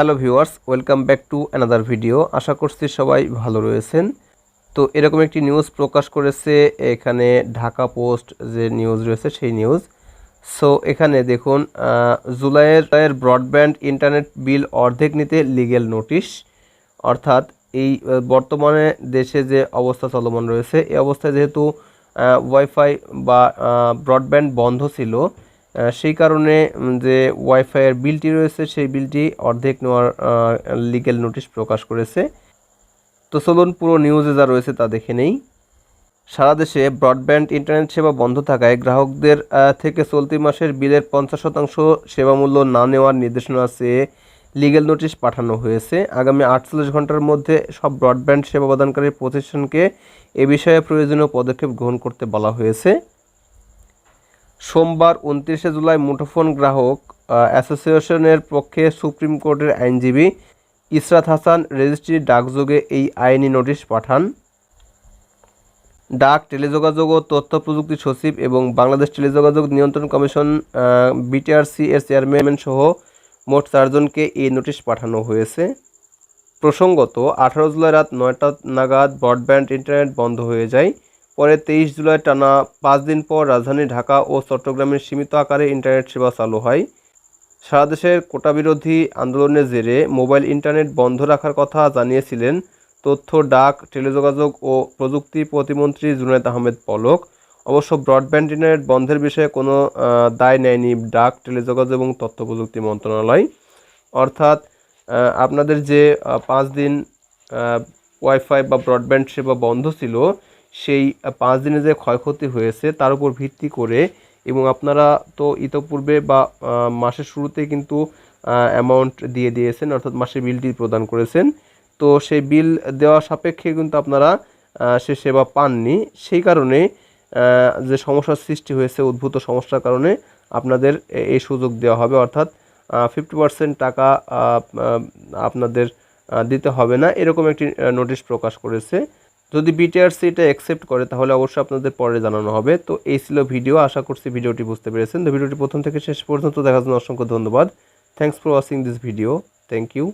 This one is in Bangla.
Hello viewers, welcome back to another video. আশা করছি সবাই ভালো রয়েছেন। তো এরকম একটি নিউজ প্রকাশ করেছে এখানে ঢাকা পোস্ট যে নিউজ রয়েছে সেই নিউজ। সো এখানে দেখুন জুলাইয়ের ব্রডব্যান্ড ইন্টারনেট বিল অর্ধেক নিতে লিগেল নোটিশ। অর্থাৎ এই বর্তমানে দেশে যে অবস্থা চলমান রয়েছে, এই অবস্থায় যেহেতু ওয়াইফাই বা ব্রডব্যান্ড বন্ধ ছিল সেই কারণে যে ওয়াইফাইয়ের বিলটি রয়েছে, সেই বিলটি অর্ধেক নেওয়ার লিগেল নোটিশ প্রকাশ করেছে। তো চলুন পুরো নিউজে যা রয়েছে তা দেখে নেই। সারা দেশে ব্রডব্যান্ড ইন্টারনেট সেবা বন্ধ থাকায় গ্রাহকদের থেকে চলতি মাসের বিলের পঞ্চাশ শতাংশ সেবা মূল্য না নেওয়ার নির্দেশনা চেয়ে লিগেল নোটিশ পাঠানো হয়েছে। আগামী আটচল্লিশ ঘণ্টার মধ্যে সব ব্রডব্যান্ড সেবা প্রদানকারী প্রতিষ্ঠানকে এ বিষয়ে প্রয়োজনীয় পদক্ষেপ গ্রহণ করতে বলা হয়েছে। সোমবার উনত্রিশে জুলাই মুঠোফোন গ্রাহক অ্যাসোসিয়েশনের পক্ষে সুপ্রিম কোর্টের আইনজীবী ইসরাত হাসান রেজিস্ট্রি ডাকযোগে এই আইনি নোটিশ পাঠান। ডাক টেলিযোগাযোগ ও তথ্য প্রযুক্তি সচিব এবং বাংলাদেশ টেলিযোগাযোগ নিয়ন্ত্রণ কমিশন বিটিআরসি এর চেয়ারম্যান সহ মোট চারজনকে এই নোটিশ পাঠানো হয়েছে। প্রসঙ্গত, আঠারো জুলাই রাত নয়টা নাগাদ ব্রডব্যান্ড ইন্টারনেট বন্ধ হয়ে যায়। পরে তেইশ জুলাই টানা পাঁচ দিন পর রাজধানী ঢাকা ও চট্টগ্রামের সীমিত আকারে ইন্টারনেট সেবা চালু হয়। সারা দেশের কোটা বিরোধী আন্দোলনের জেরে মোবাইল ইন্টারনেট বন্ধ রাখার কথা জানিয়েছিলেন তথ্য, ডাক, টেলিযোগাযোগ ও প্রযুক্তি প্রতিমন্ত্রী জুনায়েদ আহমেদ পলক। অবশ্য ব্রডব্যান্ড ইন্টারনেট বন্ধের বিষয়ে কোনো দায় নেয়নি ডাক, টেলিযোগাযোগ এবং তথ্য প্রযুক্তি মন্ত্রণালয়। অর্থাৎ আপনাদের যে পাঁচ দিন ওয়াইফাই বা ব্রডব্যান্ড সেবা বন্ধ ছিল সেই পাঁচ দিনে যে ক্ষয়ক্ষতি হয়েছে তার উপর ভিত্তি করে এবং আপনারা তো ইতোপূর্বে বা মাসের শুরুতে কিন্তু অ্যামাউন্ট দিয়ে দিয়েছেন, অর্থাৎ মাসে বিলটি প্রদান করেছেন। তো সেই বিল দেওয়া সাপেক্ষে কিন্তু আপনারা সে সেবা পাননি। সেই কারণে যে সমস্যার সৃষ্টি হয়েছে, উদ্ভূত সমস্যার কারণে আপনাদের এই সুযোগ দেওয়া হবে। অর্থাৎ ফিফটি পার্সেন্ট টাকা আপনাদের দিতে হবে না। এরকম একটি নোটিশ প্রকাশ করেছে। যদি বিটিআরসি এটা অ্যাকসেপ্ট করে, তাহলে অবশ্যই আপনাদের পরে জানানো হবে। তো এই ছিল ভিডিও, আশা করছি ভিডিওটি বুঝতে পেরেছেন। তো ভিডিওটি প্রথম থেকে শেষ পর্যন্ত দেখার জন্য অসংখ্য ধন্যবাদ। Thanks for watching this video thank you